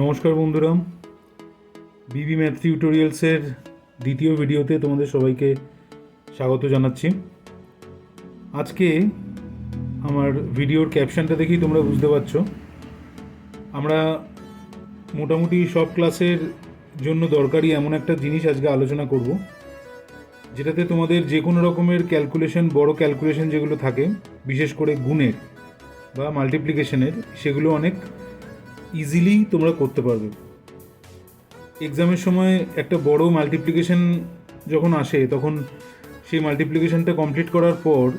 নমস্কার বন্ধুরা। বিবি ম্যাথ টিউটোরিয়ালসের দ্বিতীয় ভিডিওতে তোমাদের সবাইকে স্বাগত জানাচ্ছি। আজকে আমার ভিডিওর ক্যাপশনটা দেখেই তোমরা বুঝতে পারছ। আমরা মোটামুটি সব ক্লাসের জন্য দরকারি এমন একটা জিনিস আজকে আলোচনা করব, যেটাতে তোমাদের যে কোনো রকমের ক্যালকুলেশন বড় ক্যালকুলেশন যেগুলো থাকে, বিশেষ করে গুণের বা মাল্টিপ্লিকেশনের সেগুলো অনেক ইজিলি তোমরা করতে পারবে। এক্সামের সময় একটা বড় মাল্টিপ্লিকেশন যখন আসে, তখন সেই মাল্টিপ্লিকেশনটা কমপ্লিট করার পর,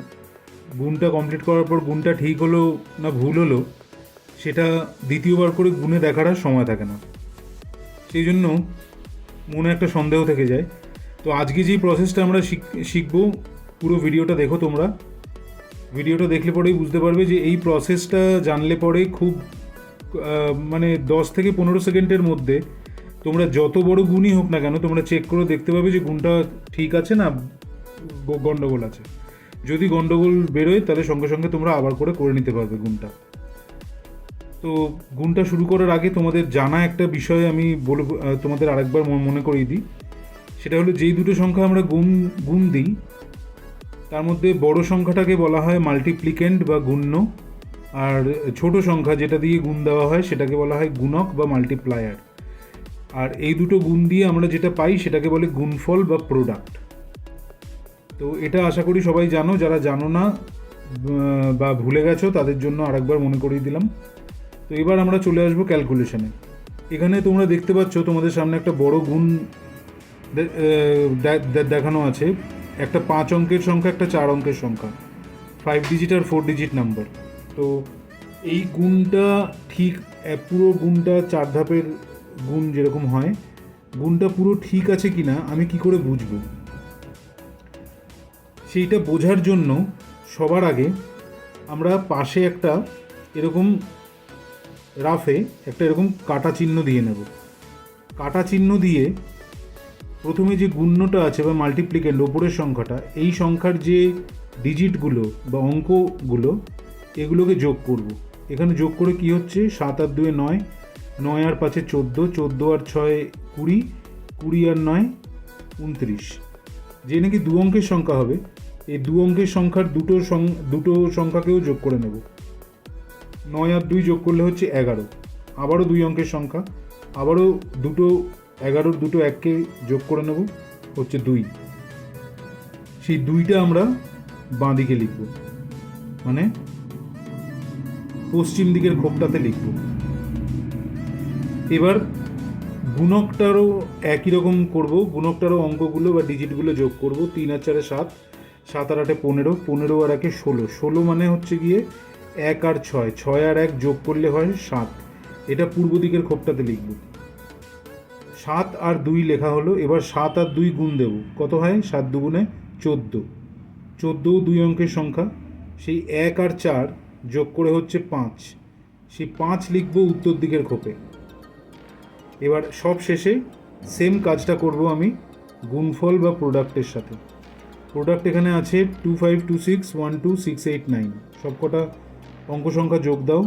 গুণটা কমপ্লিট করার পর গুণটা ঠিক হলো না ভুল হলো, সেটা দ্বিতীয়বার করে গুণে দেখার আর সময় থাকে না। সেই জন্য মনে একটা সন্দেহ থেকে যায়। তো আজকে যেই প্রসেসটা আমরা শিখ- শিখব, পুরো ভিডিওটা দেখো তোমরা। ভিডিওটা দেখলে পরেই বুঝতে পারবে যে এই প্রসেসটা জানলে পরে খুব মানে দশ থেকে পনেরো সেকেন্ডের মধ্যে তোমরা যত বড় গুণই হোক না কেন, তোমরা চেক করে দেখতে পাবে যে গুণটা ঠিক আছে না গ- গন্ডগোল আছে। যদি গন্ডগোল বেরোয়, তাহলে সঙ্গে সঙ্গে তোমরা আবার করে করে নিতে পারবে গুণটা। তো গুণটা শুরু করার আগে তোমাদের জানা একটা বিষয় আমি বলে তোমাদের আরেকবার মনে করিয়ে দিই। সেটা হলো যেই দুটো সংখ্যা আমরা গুণ গুণ দিই, তার মধ্যে বড় সংখ্যাটাকে বলা হয় মাল্টিপ্লিকেন্ট বা গুণ্য। আর ছোট সংখ্যা যেটা দিয়ে গুণ দেওয়া হয়, সেটাকে বলা হয় গুণক বা মাল্টিপ্লায়ার আর এই দুটো গুণ দিয়ে আমরা যেটা পাই, সেটাকে বলে গুণফল বা প্রোডাক্ট তো এটা আশা করি সবাই জানো, যারা জানো না বা ভুলে গেছো, তাদের জন্য আরেকবার মনে করিয়ে দিলাম। তো এবার আমরা চলে আসব ক্যালকুলেশনে এখানে তোমরা দেখতে পাচ্ছ, তোমাদের সামনে একটা বড় গুণ দেখানো আছে। একটা পাঁচ অঙ্কের সংখ্যা, একটা চার অঙ্কের সংখ্যা। ফাইভ ডিজিট আর ফোর ডিজিট নাম্বার তো এই গুণটা ঠিক পুরো গুণটা চার ধাপের গুণ যেরকম হয়, গুণটা পুরো ঠিক আছে কি না আমি কি করে বুঝব? সেইটা বোঝার জন্য সবার আগে আমরা পাশে একটা এরকম রাফে একটা এরকম কাটা চিহ্ন দিয়ে নেব। কাটা চিহ্ন দিয়ে প্রথমে যে গুণ্যটা আছে বা মাল্টিপ্লিকেন্ট ওপরের সংখ্যাটা, এই সংখ্যার যে ডিজিটগুলো বা অঙ্কগুলো এগুলোকে যোগ করব। এখানে যোগ করে কি হচ্ছে? সাত আর দুয়ে নয় নয় আর পাঁচে চোদ্দ চোদ্দ আর ছয় কুড়ি কুড়ি আর নয় উনত্রিশ। যে নাকি দু অঙ্কের সংখ্যা হবে, এই দু অঙ্কের সংখ্যার দুটো সং- দুটো সংখ্যাকেও যোগ করে নেব। নয় আর দুই যোগ করলে হচ্ছে এগারো। আবারও দুই অঙ্কের সংখ্যা, আবারও দুটো এগারোর দুটো এককে যোগ করে নেব, হচ্ছে দুই। সেই দুইটা আমরা বাঁ দিকে লিখব। মানে পশ্চিম দিকের খোপটাতে লিখব। এবার গুণকটারও একই রকম করব। গুণকটারও অঙ্কগুলো বা ডিজিটগুলো যোগ করব। তিন আর চারে সাত সাত আর আটে পনেরো পনেরো আর একে ষোলো। ষোলো মানে হচ্ছে গিয়ে এক আর ছয় ছয় আর এক যোগ করলে হয় সাত। এটা পূর্ব দিকের খোপটাতে লিখব। সাত আর দুই লেখা হলো, এবার সাত আর দুই গুণ দেব। কত হয়? সাত দুগুণে চোদ্দ। চোদ্দোও দুই অঙ্কের সংখ্যা। সেই এক আর চার যোগ করে হচ্ছে পাঁচ। সেই পাঁচ লিখব উত্তর দিকের খোপে। এবার সব শেষে সেম কাজটা করব আমি গুণফল বা প্রোডাক্টের সাথে। প্রোডাক্ট এখানে আছে two five two six one two six eight nine সবকটা অঙ্ক সংখ্যা যোগ দাও।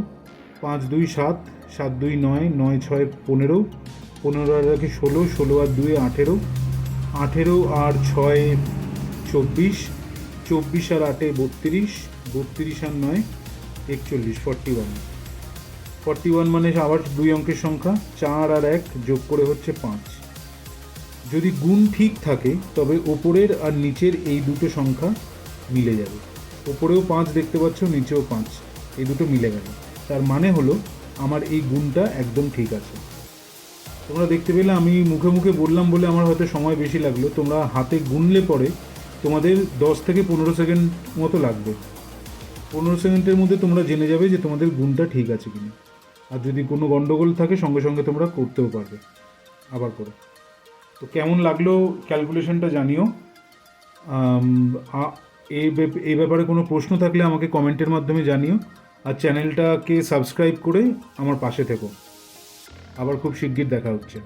পাঁচ দুই সাত সাত দুই নয় নয় ছয় পনেরো। পনেরো আর রাখি ষোলো ষোলো আর দুই আঠেরো। আঠেরো আর ছয় চব্বিশ। চব্বিশ আর আটে বত্রিশ বত্রিশ আর নয়। একচল্লিশ ফর্টি ওয়ান ফর্টি ওয়ান মানে আবার দুই অঙ্কের সংখ্যা, চার আর এক যোগ করে হচ্ছে পাঁচ। যদি গুণ ঠিক থাকে, তবে ওপরের আর নিচের এই দুটো সংখ্যা মিলে যাবে। ওপরেও পাঁচ দেখতে পাচ্ছ, নিচেও পাঁচ, এই দুটো মিলে গেল। তার মানে হলো, আমার এই গুণটা একদম ঠিক আছে। তোমরা দেখতে পেলে, আমি মুখে মুখে বললাম বলে আমার হয়তো সময় বেশি লাগল। তোমরা হাতে গুনলে পরে তোমাদের দশ থেকে পনেরো সেকেন্ড মতো লাগবে। পনেরো সেকেন্ডের মধ্যে তোমরা জেনে যাবে যে তোমাদের গুণটা ঠিক আছে কিনা। আর যদি কোনো গণ্ডগোল থাকে, সঙ্গে সঙ্গে তোমরা করতেও পারবে। আবার করে। তো কেমন লাগল ক্যালকুলেশনটা জানিও। এই ব্যাপারে কোনো প্রশ্ন থাকলে আমাকে কমেন্টের মাধ্যমে জানিও। আর চ্যানেলটাকে সাবস্ক্রাইব করে আমার পাশে থেকো। আবার খুব শিগগির দেখা হচ্ছে।